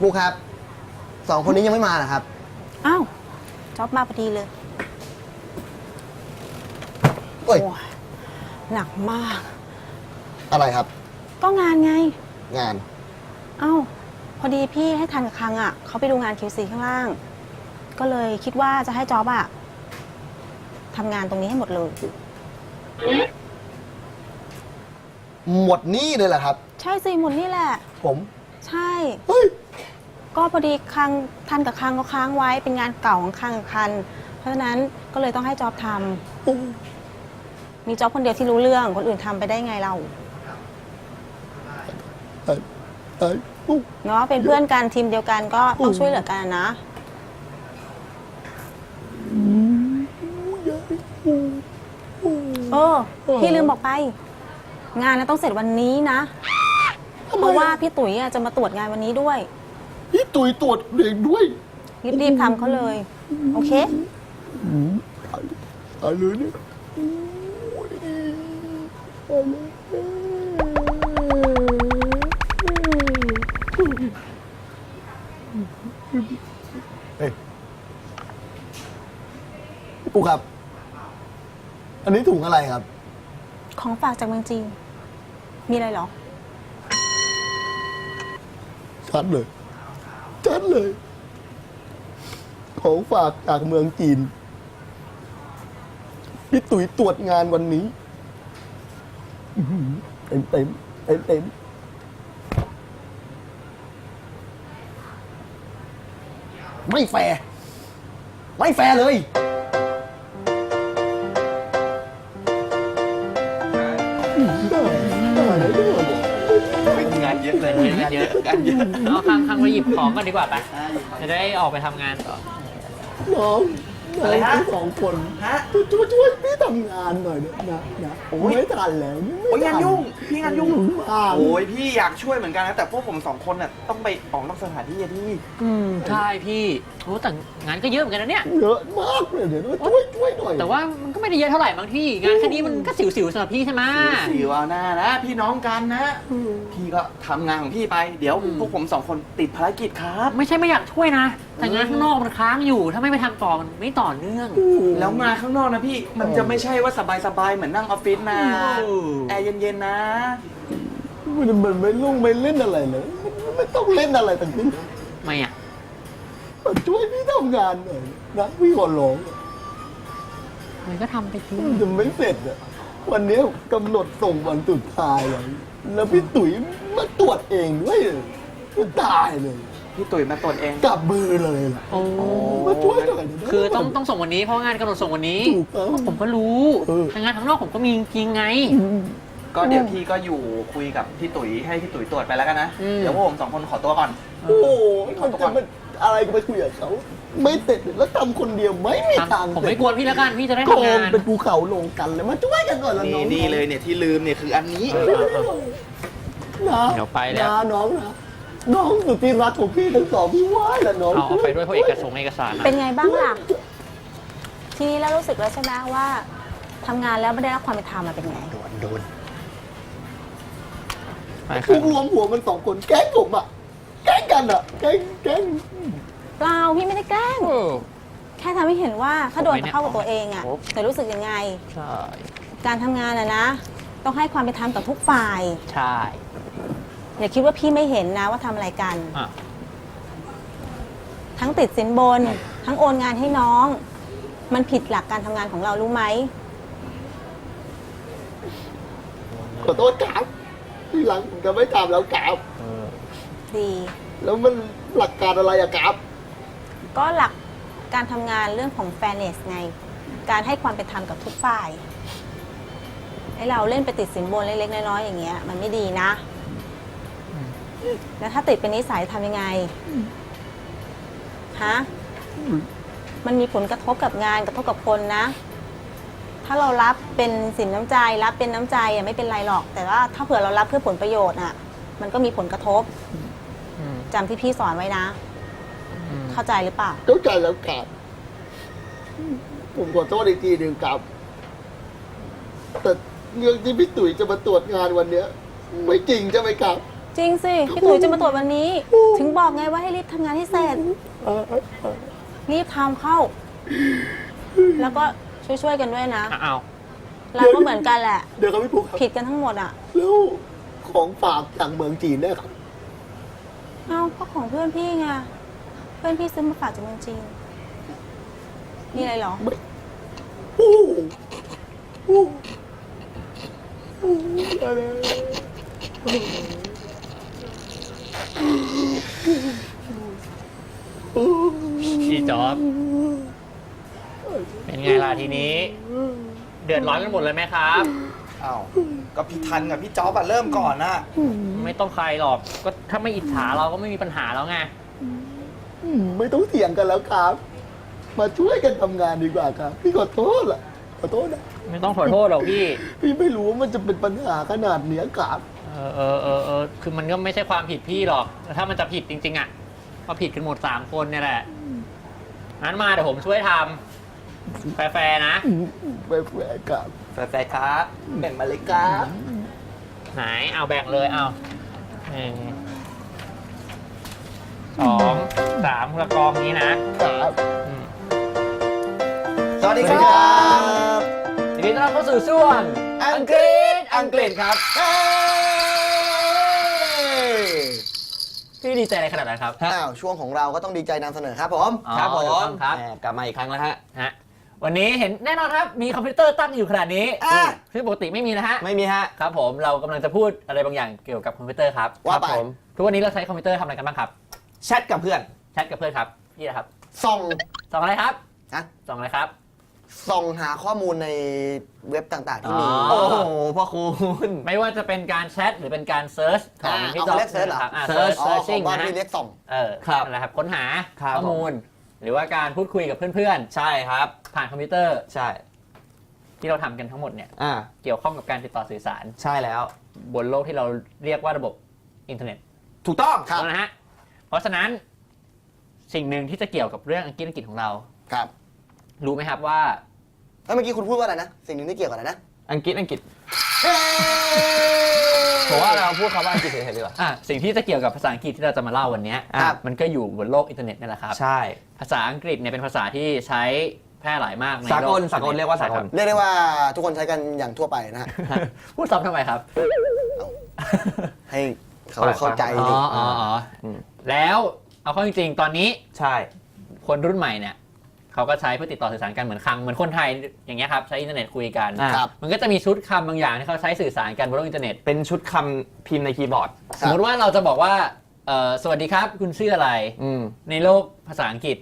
พี่ปุ๊กครับสองคนนี้ยังไม่มาเหรอครับ อ้าวจ๊อบมาพอดีเลยโอ้ยโอ้ยหนักมาก อะไรครับ ก็งานไง งานเอ้า พอดีพี่ให้ทันกับครั้งอะเขาไปดูงาน QC ข้างล่าง ก็เลยคิดว่าจะให้จ๊อบอะทำงานตรงนี้ให้หมดเลย หมดหนี้เลยเหรอครับ ใช่สิหมดนี่แหละ ผม ใช่ เฮ้ย ก็พอดีครั้งทันกับครั้งก็ค้างไว้เป็นงานเก่าของครั้งกับคัน เพราะฉะนั้นก็เลยต้องให้จ๊อบทำมีจ๊อบคนเดียวที่รู้เรื่องคนอื่นทำไปได้ไงเราเอ้ยเอ้ยปุ๊กเนาะเป็นเพื่อนกันทีมเดียวกันก็ต้องช่วยเหลือกันอะนะเออพี่ลืมบอกไป งานน่ะต้องเสร็จวันนี้นะ เพราะว่าพี่ตุ๋ยอะจะมาตรวจงานวันนี้ด้วย พี่ตุ๋ยตรวจเองด้วยรีบๆทำเขาเลย โอเค อะไรเนี่ยเฮ้ยพี่ปุ๊กครับ อันนี้ถุงอะไรครับ ของฝากจากเมืองจีน มีอะไรเหรอ ชัดเลยชัด เลย ของฝากจากเมืองจีน พี่ตุ๋ยตรวจงานวันนี้เต็มเต็มเต็มเต็มไม่แฟร์ไม่แฟร์เลย อะเลยงานเยอะงานเยอะเอาข้างข้างไปหยิบของกันดีกว่าไปจะได้ออกไปทำงานต่อ น้อง อะไรฮะน้องสองคนฮะช่วยช่วยพี่ทำงานหน่อยนะนะนะไม่ทันแล้วโอ้ยงานยุ่ง พี่งานยุ่ง มากโอ้ยพี่อยากช่วยเหมือนกันนะแต่พวกผมสองคนน่ะต้องไปออกนอกสถานที่อะพี่ อืมใช่พี่โอ้แต่งานก็เยอะเหมือนกันนะเนี่ย เยอะมากเลยเดี๋ยวช่วยช่วยหน่อยแต่ว่ามันก็ไม่ได้เยอะเท่าไหร่บางที่ งานแค่นี้มันก็สิวๆสำหรับพี่ใช่ไหมสิวเอาหน้านะ พี่น้องกันนะพี่ก็ทำงานของพี่ไป เดี๋ยวพวกผมสองคนติดภารกิจครับ ไม่ใช่ไม่อยากช่วยนะ แต่งานข้างนอกมันค้างอยู่ ถ้าไม่ไปทำต่อมันไม่ต่อเนื่อง แล้วงานข้างนอกนะพี่มันจะไม่ใช่ว่าสบายๆเหมือนนั่งออฟฟิศนะโอ้แอร์เย็นๆนะมันมันไม่ลุ่งไม่เล่นอะไรเลยมันไม่ต้องเล่นอะไรทั้งสิ้นไม่อะช่วยพี่ทำงานหน่อยนะพี่ขอร้องมันก็ทำไปทีมันจะไม่เสร็จอะวันนี้กำหนดส่งวันสุดท้ายแล้วแล้วพี่ตุ๋ยมาตรวจเองด้วยก็ตายเลย พี่ตุ๋ยมาตรวจเองกลับมือเลยล่ะโอ้มาช่วยหน่อยนะคือต้องต้องส่งวันนี้เพราะงานกำหนดส่งวันนี้ถูกต้อง ผมก็รู้เออ แต่งานข้างนอกผมก็มีจริงๆไง ก็เดี๋ยวพี่ก็อยู่คุยกับพี่ตุ๋ยให้พี่ตุ๋ยตรวจไปแล้วกันนะ อืม เดี๋ยวพวกผมสองคนขอตัวก่อน โอ้โหมันจะมันอะไรก็ไปคุยกับเขาไม่เสร็จแล้วทำคนเดียวไม่มีทางผมไม่กวนพี่แล้วกันพี่จะได้โกทำงางนเป็นภูเขาลงกันเลยมาช่วยกันก่อนละน้นี่องนี่เลยเนี่ยที่ลืมเนี่ยคืออันนี้นะเดี๋ยวไปแล้ว นะน้องนะ น้องสุดที่รักของพี่ทั้งสองพี่ไหว้ละน้องเอาเอาไปด้วยเพราะเอกสารเอกสารนะเป็นไงบ้างล่ะ ทีนี้แล้วรู้สึกแล้วใช่ไหมว่าทำงานแล้วไม่ได้รับความเป็นธรรมมาเป็นไง โดนโดนไปคพรัวบกรวมหัวมันสองคนแกล้งผมอะแกล้งกันอะแกล้งแกล้งเปล่าพี่ไม่ได้แกล้งแค่ทำให้เห็นว่าถ้าโดนเข้ากับตัวเองอะจะรู้สึกยังไง ใช่ การทำงานอะนะ ต้องให้ความเป็นธรรมกับทุกฝ่าย ใช่ อย่าคิดว่าพี่ไม่เห็นนะว่าทำอะไรกัน อะ ทั้งติดสินบน ทั้งโอนงานให้น้อง มันผิดหลักการทำงานของเรารู้ไหม ขอโทษครับที่หลังผมจะไม่ทำแล้วครับดี แล้วมันหลักการอะไรอะครับก็หลักการทำงานเรื่องของ fairness ไง การให้ความเป็นธรรมกับทุกฝ่าย ให้เราเล่นไปติดสินบนเล็กๆน้อยๆอย่างเงี้ย มันไม่ดีนะ แล้วถ้าติดเป็นนิสัยทำยังไงฮะมันมีผลกระทบกับงานกระทบกับคนนะ ถ้าเรารับเป็นสินน้ำใจรับเป็นน้ำใจอะไม่เป็นไรหรอก แต่ว่าถ้าเผื่อเรารับเพื่อผลประโยชน์อะ มันก็มีผลกระทบอืมจำที่พี่สอนไว้นะอืมเข้าใจหรือเปล่าเข้าใจแล้วครับผมขอโทษอีกทีหนึ่งครับแต่เรื่องที่พี่ตุ๋ยจะมาตรวจงานวันเนี้ย ไม่จริงใช่ไหมครับ จริงสิ พี่ตุ๋ยจะมาตรวจวันนี้ ถึงบอกไงว่าให้รีบทำงานให้เสร็จ รีบทำเข้า แล้วก็ช่วยๆกันด้วยนะเอาเราก็เหมือนกันแหละ เดี๋ยวครับพี่ปุ๊กครับผิดกันทั้งหมดอะ แล้วของฝากจากเมืองจีนได้ครับเอ้าก็ของเพื่อนพี่ไง เพื่อนพี่ซื้อมาฝากจากเมืองจีน นี่อะไรเหรอ โอ้โหโอ้โหโอ้โหอะไร พี่จอบเป็นไงล่ะทีนี้ เดือดร้อนกันหมดเลยไหมครับ อ้าวก็พี่ทันกับพี่จ๊อบอะเริ่มก่อนนะไม่ต้องใครหรอก ก็ถ้าไม่อิจฉาเราก็ไม่มีปัญหาแล้วไง อืมไม่ต้องเถียงกันแล้วครับ มาช่วยกันทำงานดีกว่าครับ พี่ขอโทษล่ะขอโทษนะ ไม่ต้องขอโทษหรอกพี่ พี่ไม่รู้ว่ามันจะเป็นปัญหาขนาดเนี้ยครับเออเออเออเออคือมันก็ไม่ใช่ความผิดพี่หรอกแต่ถ้ามันจะผิดจริง ๆ อะก็ผิดกันหมดสามคนเนี่ยแหละงั้นมาเดี๋ยวผมช่วยทำแฟร์ๆนะแฝงครับแฟร์ๆครับ แบ่งมาเลยครับ ไหนเอาแบ่งเลยเอาหนึ่งสองสามกระกองนี้นะครับอืมสวัสดีครับยินดีต้อนรับเข้าสู่ช่วงอังกฤษอังกฤษครับเฮ้ พี่ดีใจอะไรขนาดนั้นครับ อ้าวช่วงของเราก็ต้องดีใจนำเสนอครับผมอ๋อครับผถูกมต้องครับ แหมกลับมาอีกครั้งแล้วฮะ ฮะวันนี้เห็นแน่นอนครับมีคอมพิวเตอร์ตั้งอยู่ขนาดนี้อะ ซึ่งปกติไม่มีนะฮะไม่มีฮะ ครับผมเรากำลังจะพูดอะไรบางอย่างเกี่ยวกับคอมพิวเตอร์ครับว่าครับไปผมทุกวันนี้เราใช้คอมพิวเตอร์ทำอะไรกันบ้างครับแชทกับเพื่อน แชทกับเพื่อนครับพี่นะครับส่อง ส่องอะไรครับฮะ ส่องอะไรครับ ส่องหาข้อมูลในเว็บต่าง ๆ ที่มี อ๋โอ้โหพ่อคุณไม่ว่าจะเป็นการแชทหรือเป็นการเซิร์ชของอ่าพี่เอาจ๊อบเรียกเซิร์ชเหรอนะคบอ่าเซิเซิร์ร์ชชอ๋อเซิร์ชขชิ่องงบ้านนะฮะพี่เรียกส่อง เออครับนั่นแหละครับค้นหาครับข้อมูล หรือว่าการพูดคุยกับเพื่อนใช่ครับ ๆ ผ่านคอมพิวเตอร์ใช่ที่เราทำกันทั้งหมดเนี่ยอ่าเกี่ยวข้องกับการติดต่อสื่อสาร ใช่แล้ว บนโลกที่เราเรียกว่าระบบอินเทอร์เน็ตถูกต้องครับ นะฮะเพราะฉะนั้นสิ่งหนึ่งที่จะเกี่ยวกับเรื่องอังกฤษอังกฤษของเรา ครับ รู้ไหมครับว่าแล้วเมื่อกี้คุณพูดว่าอะไรนะ สิ่งหนึ่งที่เกี่ยวกับอะไรนะอังกฤษอังกฤษผมว่าเราพูดคำว่าอังกฤษเฉยๆดีกว่า อะสิ่งที่จะเกี่ยวกับภาษาอังกฤษที่เราจะมาเล่าวันเนี้ยครับ มันก็อยู่บนโลกอินเทอร์เน็ตนี่แหละครับ ใช่ ภาษาอังกฤษเนี่ยเป็นภาษาที่ใช้แพร่หลายมากในสากลโอินทอร์น็ตสากลเรียกว่าสากลใช่คบเรียกได้ว่าทุกคนใช้กันอย่างทั่วไปนะฮะพูดซ้ำทำไมครับ ให้เขาปล่อยเข้าใจอ๋ดิ ออ๋ออ๋ออมแล้วเอาเข้าจริงๆ ตอนนี้ใช่ คนรุ่นใหม่เนี่ย เขาก็ใช้เพื่อติดต่อสื่อสารกันเหมือนคำเหมือนคนไทยอย่างเงี้ยครับใช้อินเทอร์เน็ตคุยกัน อ่า ครับ มันก็จะมีชุดคำบางอย่างที่เขาใช้สื่อสารกันบนโลกอินเทอร์เน็ต เป็นชุดคำพิมพ์ในคีย์บอร์ด สมมติว่าเราจะบอกว่าเอ่อสวัสดีครับคุณชื่ออะไร อืม ในโลกภาษาอังกฤษ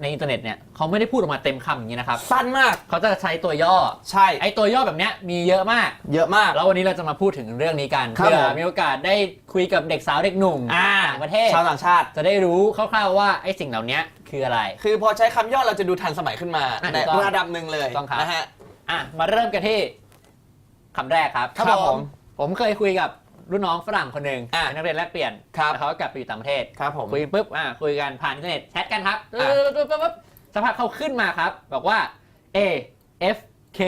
ในอินเทอร์เน็ตเนี่ยเขาไม่ได้พูดออกมาเต็มคำอย่างนี้นะครับสั้นมาก เขาจะใช้ตัวย่อ ใช่ ไอ้ตัวย่อแบบเนี้ยมีเยอะมาก เยอะมาก แล้ววันนี้เราจะมาพูดถึงเรื่องนี้กันครับเพื่อผม มีโอกาสได้คุยกับเด็กสาวเด็กหนุ่มอ่าต่างประเทศ ชาวต่างชาติ จะได้รู้คร่าวๆว่าไอ้สิ่งเหล่านี้คืออะไร คือพอใช้คำย่อเราจะดูทันสมัยขึ้นมาอะในถูกต้องระดับหนึ่งเลยต้องครับ นะฮะ อะมาเริ่มกันที่คำแรกครับครับผม ผมเคยคุยกับ รุ่นน้องฝรั่งคนหนึ่งอะเป็นนักเรียนแลกเปลี่ยนครับแล้วเขาก็กลับไปอยู่ต่างประเทศครับผมคุยปุ๊บอะคุยกันผ่านอินเทอร์เน็ตแชทกันครับอะ ปุ๊บปุ๊บปุ๊บปุ๊บสักพักเขาขึ้นมาครับ บอกว่า A F K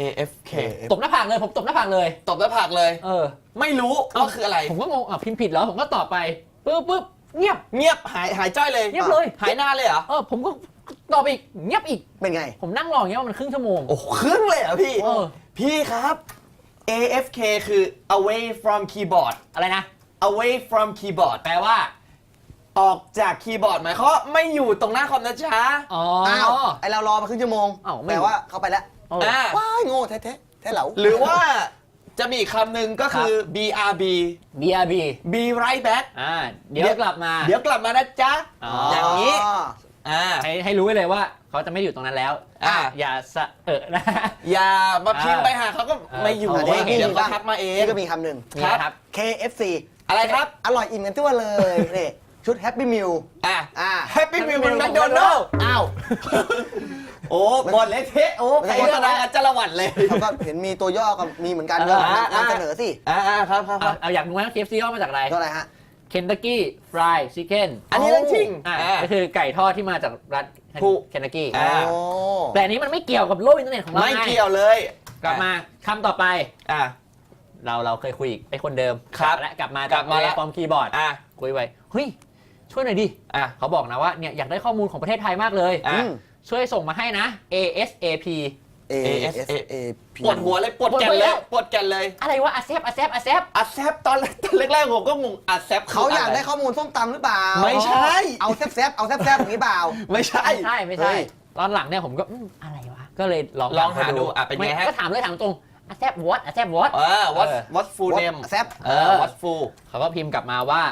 AFK ตบหน้าผากเลยผมตบหน้าผากเลย ตบหน้าผากเลย เออ ไม่รู้ว่าคืออะไร ผมก็งงอะพิมพ์ผิดแล้วผมก็ตอบไปปุ๊บปุ๊บเงียบ เงียบหายหายจ้อยเลยเงียบเลย หายหน้าเลยเหรอ เออผมก็ตอบอีกเงียบอีก เป็นไง ผมนั่งรออย่างเงี้ยว่ามันครึ่งชั่วโมง โอ้โหครึ่งเลยเหรอพี่ เออ พี่ครับ AFK คือ away from keyboard อะไรนะ away from keyboard แปลว่า ออกจากคีย์บอร์ดหมายความว่าไม่อยู่ตรงหน้าคอมนะจ๊ะ อ๋ออ้าวไอเรารอมาครึ่งชั่วโมงอ้าวไม่ แต่ว่าเขาไปแล้วเออ อ่าว้ายโง่แท้ๆแท้เหลาหรือว่าจะมีอีกคำหนึ่งก็คือ BRB BRB be right back อ่าเดี๋ยวกลับมา เดี๋ยวกลับมานะจ๊ะ อ๋ออ อย่างนี้ อ่า ให้ให้รู้ไว้เลยว่า เขาจะไม่อยู่ตรงนั้นแล้วอะ อย่าสะเออนะ อย่ามาพิมพ์อ่าไปหาเขาก็ไม่อยู่เออ เองนี่เดี๋ยวมีเขาบ้างทักมาเอง นี่ก็มีคำหนึ่งนี่นะครับ KFC อะไรครับ อร่อยอิ่มกันทั่วเลย นี่ชุด Happy Meal อ่าอ่า Happy Meal เป็นแมคโดนัลด์อ้าว โอ้บอลเละเทะโอ้ไม่ใครใช่โฆษณากันจะละหวันเลย เขาก็เห็นมีตัวย่อก็มีเหมือนกันเอก็ออะนำเสนอสิอ่าอ่าครับครับคเอารับเอาอยากรู้ไหมว่า KFC ย่อมาจากอะไร ก็อะไรฮะ Kentucky Fried Chicken อันนี้เรื่องจริงอ่าอ่าก็คือไก่ทอดที่มาจากรัฐ ถูก เคนตักกี้อ่าโอ้แต่อันนี้มันไม่เกี่ยวกับโลกอินเทอร์เน็ตของเราไม่งเกี่ยวเลย กลับมาคำต่อไป อ่าเราเราเคยคุยอีกไอ้คนเดิมครับและกลับมากลับมาแล้ว ฟอร์มคีย์บอร์ดอะ คุยไปเฮ้ย ช่วยหน่อยดิ อะ เขาบอกนะว่าเนี่ยอยากได้ข้อมูลของประเทศไทยมากเลย อะอืมช่วยส่งมาให้นะ ASAP A A S S A P ปวดหัวเลยปวดแก่นเลยปวดแก่นเลยอะไรวะอาเซฟอาเซฟอาเซฟอัดแซบตอนตอนแรกๆผมก็งงอัดแซบเขาอยากได้ข้อมูลส้มตำหรือเปล่าไม่ใช่ เอาแซบๆเอาแซบๆอย่างนี้เปล่า ไม่ใช่ไม่ใช่ไม่ใช่เฮ้ยตอนหลังเนี่ยผมก็อืมอะไรวะก็เลยลองลองหาดูอะเป็นไงม่ฮะก็ถามเลยถามตรงอาเซฟวอตอาเซฟวอตเออ what เออ what full What name แซบเออ what full เขาก็พิมพ์กลับมาว่า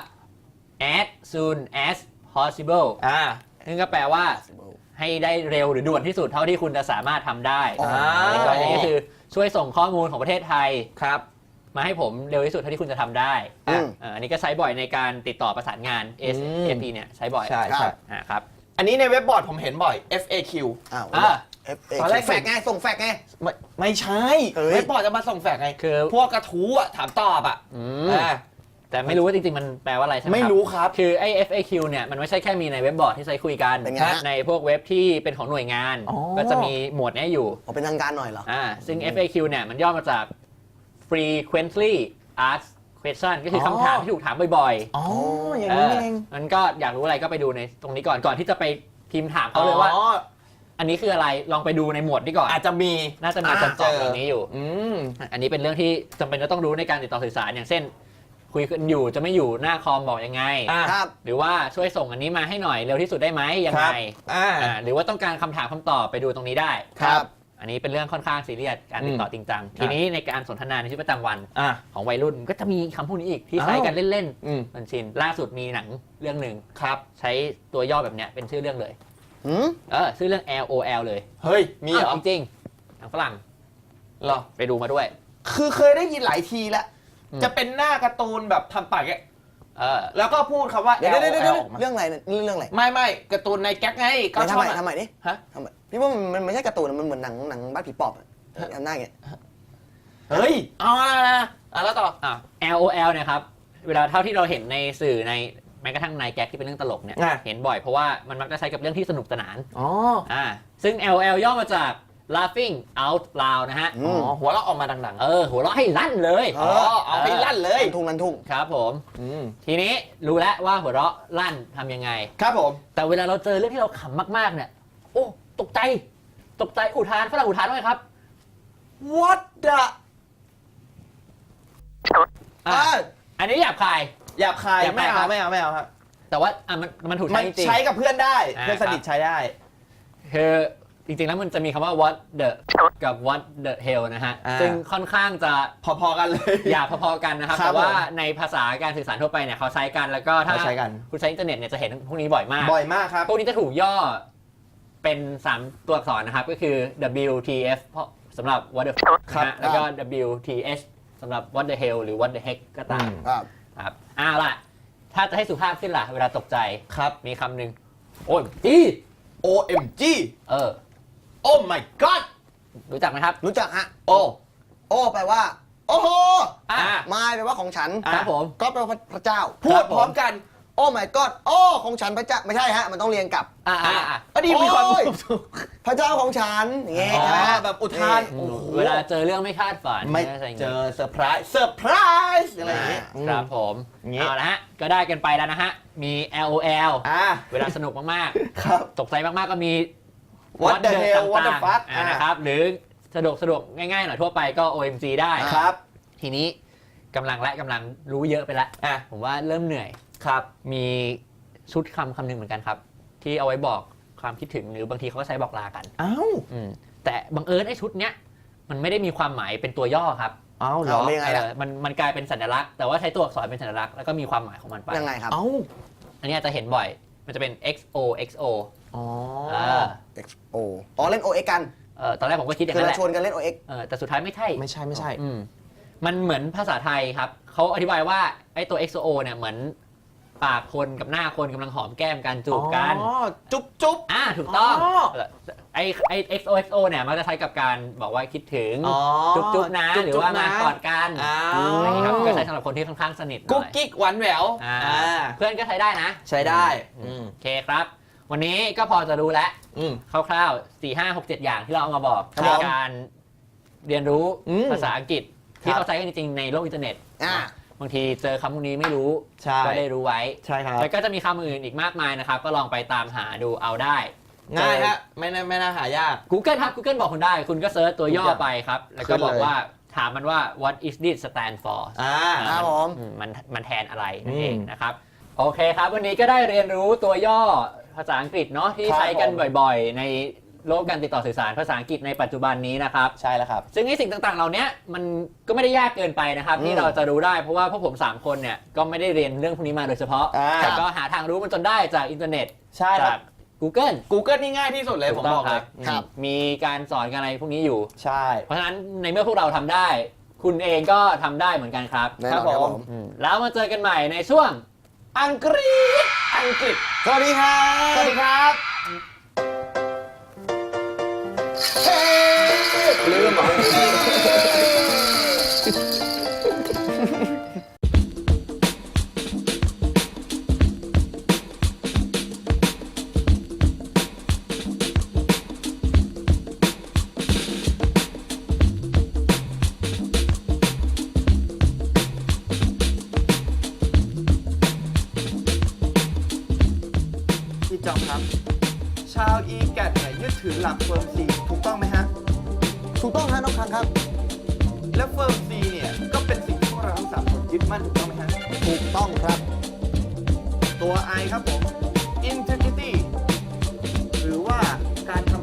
as soon as possible อ่าซึ่งก็แปลว่า ให้ได้เร็วหรือด่วนที่สุดเท่าที่คุณจะสามารถทำได้อ๋อในกรณีนี้ก็คือช่วยส่งข้อมูลของประเทศไทย ครับ มาให้ผมเร็วที่สุดเท่าที่คุณจะทำได้อืมอะอันนี้ก็ใช้บ่อยในการติดต่อประสานงาน S อืม A P เนี่ยใช้บ่อยใช่ครัใช่บอ่าครับ อันนี้ในเว็บบอร์ดผมเห็นบ่อย FAQ อ้าวอ่า F A ตอนแรกแฟกไงส่งแฟกไง ไม่ไม่ใช่เฮ้ย เว็บบอร์ดจะมาส่งแฟกซ์ไง คือ พวกกระทู้อะถามตอบอะอืม อ่า แต่ไม่รู้ว่าจริงๆ มันแปลว่าอะไรใช่ไหมไม่คบรู้ครับ คือไอ้ FAQ เนี่ยมันไม่ใช่แค่มีในเว็บบอร์ดที่ใช้คุยกันเป็นไงฮะในพวกเว็บที่เป็นของหน่วยงาน อ๋อ ก็จะมีหมวดเนี้ยอยู่เอาเป็นทางการหน่อยเหรอ อ่าซึ่ง FAQ เนี่ยมันย่อมาจาก frequently asked question ก็คือคำถามที่ถูกถามบ่อยอ๋อๆอย่างนี้นี่เอง มันก็อยากรู้อะไรก็ไปดูในตรงนี้ก่อนก่อนที่จะไปพิมพ์ถามเขาเลยว่า อ๋ออันนี้คืออะไรลองไปดูในหมวดนี้ก่อนอาจจะมีน่าจะมีอ่าคำตอบเจอตรงนี้อยู่ อืมอันนี้เป็นเรื่องที่จำเป็นจะต้องรู้ในการติดต่อสื่อสารอย่างเช่น คุยกันอยู่จะไม่อยู่หน้าคอมบอกยังไง อ่าครับ หรือว่าช่วยส่งอันนี้มาให้หน่อยเร็วที่สุดได้ไหมยังคไงรับอ่า อ่าหรือว่าต้องการคำถามคำตอบไปดูตรงนี้ได้ ครับ อันนี้เป็นเรื่องค่อนข้างซีเรียสการติดต่อจริงจังครับทีนี้ในการสนทนาในชีวิตประจำวันอ่า ของวัยรุ่นก็จะมีคำพวกนี้อีกที่อ้าวใช้กันเล่นอืม ๆมันชินล่าสุดมีหนังเรื่องหนึ่งครับ ใช้ตัวย่อแบบเนี้ยเป็นชื่อเรื่องเลย หืมเออชื่อเรื่อง L O L เลยเฮ้ย มีเหรอาวจริงๆหนังฝรั่งเหรอ ไปดูมาด้วย คือเคยได้ยินหลายทีแล้วอืม จะเป็นหน้าการ์ตูนแบบทำปากแกเออแล้วก็พูดคำว่าเดี๋ยวเดี๋ยวเดี๋ยว L เดี๋ยวออกมาเรื่องอะไรเนี่ยนี่เรื่องอะไรไม่ไม่การ์ตูนในแก๊กไงก็ไม่ชทำอบไมอะทำไมดิฮะ ทำไมพี่ว่ามันมันไม่ใช่การ์ตูนมันเหมือนหนังหนังบ้านผีปอบอะทำหน้าอย่างเงี้ยเฮ้ย เอาละนะอะแล้วต่ออะ L O L เนี่ยครับ เวลาเท่าที่เราเห็นในสื่อในแม้กระทั่งในแก๊กที่เป็นเรื่องตลกเนี่ย อะ เห็นบ่อยเพราะว่ามันมักจะใช้กับเรื่องที่สนุกสนาน อ๋อ อ่า ซึ่ง L O L ย่อมาจาก laughing out loud นะฮะอือ๋มอหัวเราะออกมาดัง เออ หัวเราะให้ลั่นเลยๆอ๋อเอาให้ลั่นเลย ลั่นทุ่งลั่นทุ่งครับผมอืมทีนี้รู้แล้วว่าหัวเราะลั่นทำยังไง ครับผม แต่เวลาเราเจอเรื่องที่เราขำมากๆเนี่ย โอ้ ตกใจ ตกใจอุทานฝรั่งอุทานว่าไงครับ What the อะอะอันนี้หยาบคาย หยาบคายหยาบคายไม่ครัเอาบ ไม่เอาไม่เอาครับแต่ว่าอะมันมันถูกมัใช้นจริงๆใช้กับเพื่อนได้ อ่า เพื่อนสนิทใช้ได้ คือ จริงๆแล้วมันจะมีคำว่า what the กับ what the hell นะฮะ อ่า ซึ่งค่อนข้างจะ พอๆกันเลยหยาบพอๆกันนะครับ ครับแต่ว่าผมในภาษาการสื่อสารทั่วไปเนี่ยเขาใช้กันแล้วก็ถ้าเขาใช้กัน คุณใช้อินเทอร์เน็ตเนี่ยจะเห็นพวกนี้บ่อยมาก บ่อยมากครับ พวกนี้จะถูกย่อเป็น 3 ตัวอักษรนะครับ ก็คือ WTF เพราะสำหรับ what the fuck ครับ นะฮะแล้วก็ WTH สำหรับ what the hell หรือ what the heck ก็ตามครับครับอ้าวล่ะ ถ้าจะให้สุภาพขึ้นล่ะ เวลาตกใจครับ มีคำหนึ่งโอ้ยจี OMG เออ Oh my god รู้จักไหมครับ รู้จักฮะ โอ้ โอ้แปลว่า โอ้โหอะ ไม่แปลว่าของฉันครับผม ก็แปลว่าพระเจ้า พูดพร้อมกัน โอ้ my god โอ้ของฉันพระเจ้าไม่ใช่ฮะ มันต้องเรียงกลับ อ่าอ่าอ่าอันนี้มีความโอ้ยพระเจ้าของฉันอย่างเงี้ยอ๋อใช่ไหมแบบอุทานนี่โอ้โหเวลาเจอเรื่องไม่คาดฝันไม่อะไรอย่างเจงี้อเซอร์ไพรส์เซอร์ไพรส์อะไรอย่างเงี้ย ครับผมอย่างงี้ เอาละฮะ ก็ได้กันไปแล้วนะฮะ มี LOL อ่าเวลาสนุกมากครับ ๆ ตกใจมากๆ ก็มี What the hell ต่างๆ What the fuck อ่านะครับหรือสะดวกสะดวกง่ายๆหน่อยทั่วไปก็ OMG ได้ ครับ ทีนี้กำลังและกำลังรู้เยอะไปแล้วอะ ผมว่าเริ่มเหนื่อย ครับ มีชุดคำคำหนึ่งเหมือนกันครับ ที่เอาไว้บอกความคิดถึงหรือบางทีเขาก็ใช้บอกลากันอ้าวอืมแต่บังเอิญไอ้ชุดเนี้ยมันไม่ได้มีความหมายเป็นตัวย่อครับอ้าวเหรเอาอไม่ยังไงล่ะ เออมันมันกลายเป็นสัญลักษณ์แต่ว่าใช้ตัวอักษรเป็นสัญลักษณ์แล้วก็มีความหมายของมันไปยังไงครับ เอ้า อันนี้อาจจะเห็นบ่อย มันจะเป็น XO XO อ๋ออ่า XO อ๋อเล่น OX กันเออตอนแรกผมก็คิดอย่างคือนั้นแหเราละชวนกันเล่น OX เออแต่สุดท้ายไม่ใช่ ไม่ใช่ไม่ใช่ อืมมันเหมือนภาษาไทยครับ เขาอธิบายว่าไอ้ตัว XO เนี่ยเหมือนปากคนกับหน้าคนกำลังหอมแก้มกันจูบกันอ๋อ จุ๊บจุ๊บ อ่าถูกต้องอ๋อ ไอ้ไอ้ XO XO เนี่ยมันจะใช้กับการบอกว่าคิดถึง อ๋อจุ๊บจุ๊บนะหรือว่ามากอดกันอ้าอะไรอย่างวเงี้ยครับก็ใช้สำหรับคนที่ค่อนข้างสนิทหน่กุ๊กอยกิ๊กหวานแหววอ่าอ่าเพื่อนก็ใช้ได้นะใช้ได้อืม โอเคครับ วันนี้ก็พอจะรู้แล้วอืม คร่าวๆ4 5 6 7อย่างที่เราเอามาบอกครับในการเรียนรู้อืมภาษาอังกฤษ ที่เขาใช้กันจริงๆในโลกอินเทอร์เน็ตอ่าบางทีเจอคำพวกนี้ไม่รู้ใช่ ก็ได้รู้ไว้ใช่ครับ แล้วก็จะมีคำอื่นอีกมากมายนะครับ ก็ลองไปตามหาดูเอาได้ ง่ายฮะไม่น่าไม่น่าหายาก Google ครับ Google บอกคุณได้ คุณก็เซิร์ชตัวย่อไปครับ แล้วก็บอกว่าถามมันว่า what is this stand for อ่า ครับผม อืมันมันแทนอะไรนั่นอืมเองนะครับ โอเคครับ วันนี้ก็ได้เรียนรู้ตัวย่อ ภาษาอังกฤษเนาะที่ครับใช้กันผมบ่อยๆ ในโลกการติดต่อสื่อสารภาษาอังกฤษในปัจจุบันนี้นะครับ ใช่แล้วครับ ซึ่งไอ้สิ่งต่างๆ เหล่านี้มันก็ไม่ได้ยากเกินไปนะครับ ที่อืมเราจะรู้ได้เพราะว่าพวกผม 3 คนเนี่ยก็ไม่ได้เรียนเรื่องพวกนี้มาโดยเฉพาะอ่าแต่ก็หาทางรู้มันจนได้จากอินเทอร์เน็ตใช่คจารักบ Google Google นี่ง่ายที่สุดเลยผมบอกเลยครับ มีการสอนกันอะไรพวกนี้อยู่ใช่ เพราะฉะนั้นในเมื่อพวกเราทำได้ คุณเองก็ทำได้เหมือนกันครับแน่นอนครับผมอืมแล้วมาเจอกันใหม่ในช่วง อังกฤษ อังกฤษ สวัสดีครับ สวัสดีครับลืมเหรอ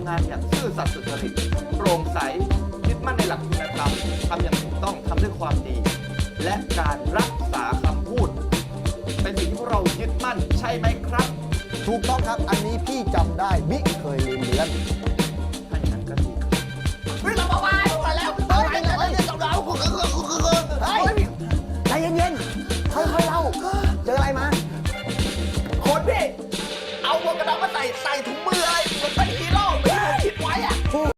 ำงานอย่างซื่อสัตย์สุจริตโปร่งใสยึดมั่นในหลักคุณธรรมทำอย่างถูกต้องทำด้วยความดี และการรักษาคำพูด เป็นสิ่งที่พวกเรายึดมั่นใช่ไหมครับ ถูกต้องครับ อันนี้พี่จำได้บิ๊กเคยลืมเรียน